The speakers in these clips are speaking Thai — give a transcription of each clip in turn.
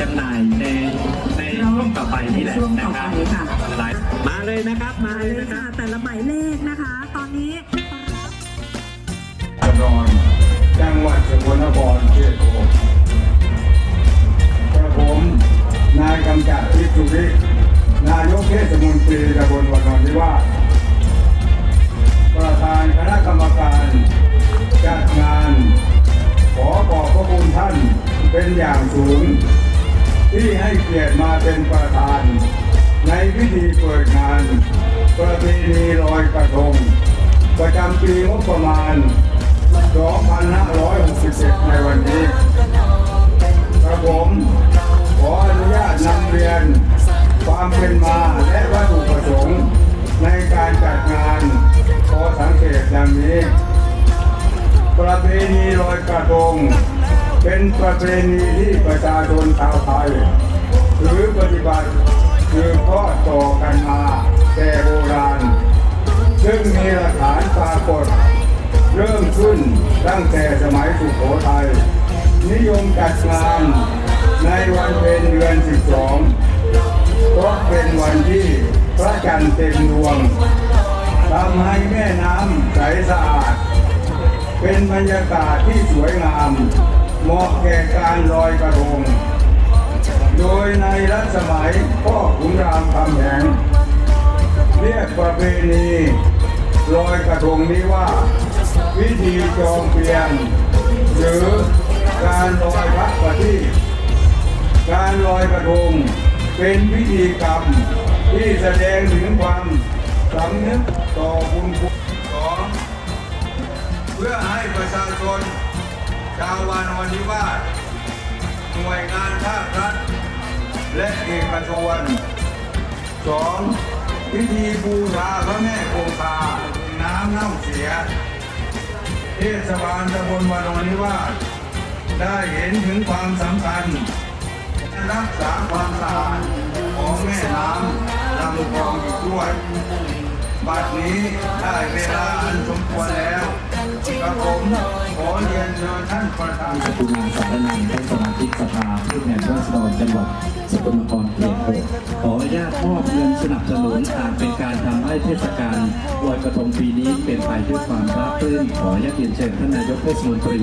จำหน่ายในในช่วงต่อไปนี่แหละช่วงนะต่อคไปรับค่ะหลายมาเลยนะครับมามาเลยเลยนะคค่ะรับแต่ละหมายเลขนะคะ ตอนนี้อุดรจังหวัดสกลนครเขตหก ปีงบประมาณ 2567 ในวันนี้กระผมขออนุญาตนำเรียน ความเป็นมาและวัตถุประสงค์ ในการจัดงานขอสังเกตดังนี้ ประเพณีลอยกระทงเป็นประเพณีที่ประชาชนชาวไทยหรือปฏิบัติคือทอดต่อกันมาแต่โบราณ ซึ่งมีหลักฐานปรากฏ เริ่มขึ้นตั้งแต่สมัยสุโขทัยนิยมจัดงานในวันเพ็ญเดือน 12 เพราะเป็นวันที่พระจันทร์เต็มดวงทำให้แม่น้ำใสสะอาด เป็นบรรยากาศที่สวยงามเหมาะแก่การลอยกระทง โดยในรัชสมัยพ่อขุนรามคำแหง เรียกประเพณีลอยกระทงนี้ว่า วิธีจองเปลี่ยน หรือการลอยพระประทีปการลอยกระทงเป็นพิธีกรรมที่แสดงถึงความสำนึกต่อบุญคุณสองเพื่อให้ประชาชน ชาววานอนนิวาสหน่วยงานภาครัฐ และเอกชนสอง พิธีบูชาพระแม่คงคาน้ำเน่าเสีย เทศบาลตำบลวานอนนิวาสได้เห็นถึงความสำคัญ รักษาความสะอาดของแม่น้ำลำคลองอีกด้วยบัดนี้ได้เวลาอันสมควรแล้วกระผมขอ เรียนเชิญท่านประธานสกุลนาสารนันท์เป็นสมาชิกสภาผู้แทนราษฎรจังหวัดสกลนครเขตหกขออนุญาตมอบเงินสนับสนุนหากเป็นการทำให้เทศกาลลอยกระทงปีนี้เป็นไปด้วยความราบรื่นขออนุญาตเรียนเชิญท่านนายกเทศมนตรี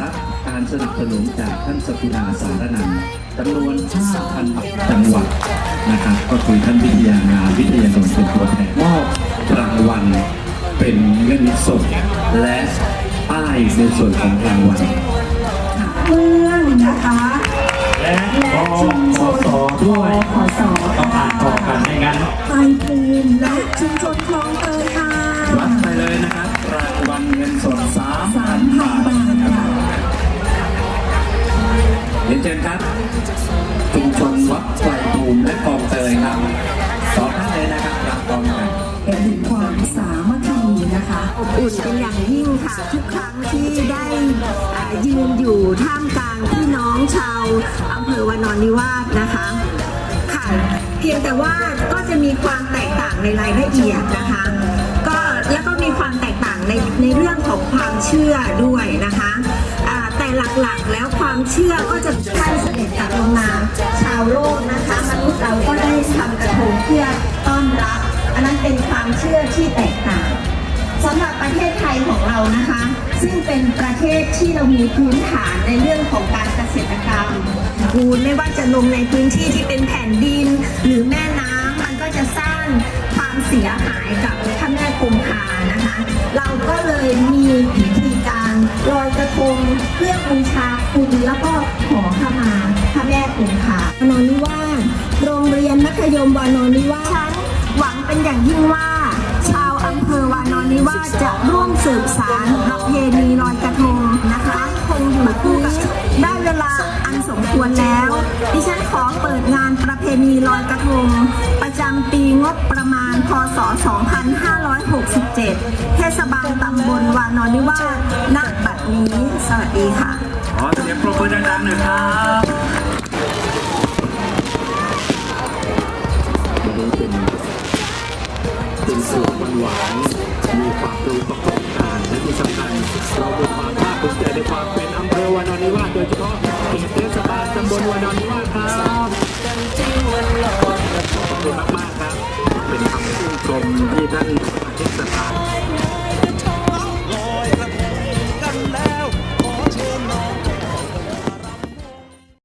รับการสนับสนุนจากท่านสกุลนาสารนันจำนวน5,000บาทจังหวัดนะครับก็คือท่านวิทยางานวิทยานนท์เป็นตัวแทนมอบรางวัลเป็นเงินสดและ ในส่วนของรางวัลเพื่อนนะคะ และและขอชุมชขอนสอด้วยขอสอต้องอ่านต่อกันไม่งั้นไทยภูมิและชุมชนคลองเตยค่ะรับไปเลยนะครับรางวัลเงินสดสาม3,000พันบาทบาทนะคค่ะรับเรียนเชิญครับ อบอุ่นเป็นอย่างยิ่งค่ะทุกครั้งที่ได้ยืนอยู่ท่ามกลางพี่น้องชาวอำเภอวานอนนิวาสนะคะค่ะเพียงแต่ว่าก็จะมีความแตกต่างในรายละเอียดนะคะก็แล้วก็มีความแตกต่างในในเรื่องของความเชื่อด้วยนะคะแต่หลักๆแล้วความเชื่อก็จะท่านเสด็จกลับลงมา ซึ่งเป็นประเทศที่เรามีพื้นฐานในเรื่องของการเกษตรกรรมคูณไม่ว่าจะลงในพื้นที่ที่เป็นแผ่นดิน หรือแม่น้ำมันก็จะสร้างความเสียหายกับพระแม่คงคานะคะ เราก็เลยมีพิธีการลอยกระทงเพื่อบูชาคุณแล้วก็ขอขมาพระแม่คงคาวานอนนิวาสโรงเรียนมัธยมวานอนนิวาสฉันหวังเป็นอย่างยิ่งว่า ชาวอำเภอวานอนนิวาสจะร่วม สืบสารประเพณีลอยกระทงนะคะ คงอยู่คู่กับได้เวลาอันสมควรแล้ว ดิฉันขอเปิดงานประเพณีลอยกระทง ประจำปีงบประมาณ พศ 2567 เทศบาลตำบลวานอนนิวาสณบัดนี้ สวัสดีค่ะ ขอเสียงปรบมือดังๆหน่อยครับวันนี้เป็นเป็นสูตรหวานๆมีความรู้ประกอบ เราบุกมาภาคภูมิใจในความเป็นอำเภอวานอนนิวาสโดยเฉพาะเขตเทศบาลตำบลวานอนนิวาสครับขอบคุณมากมากครับ เป็นคำชมที่ท่านเทศบาล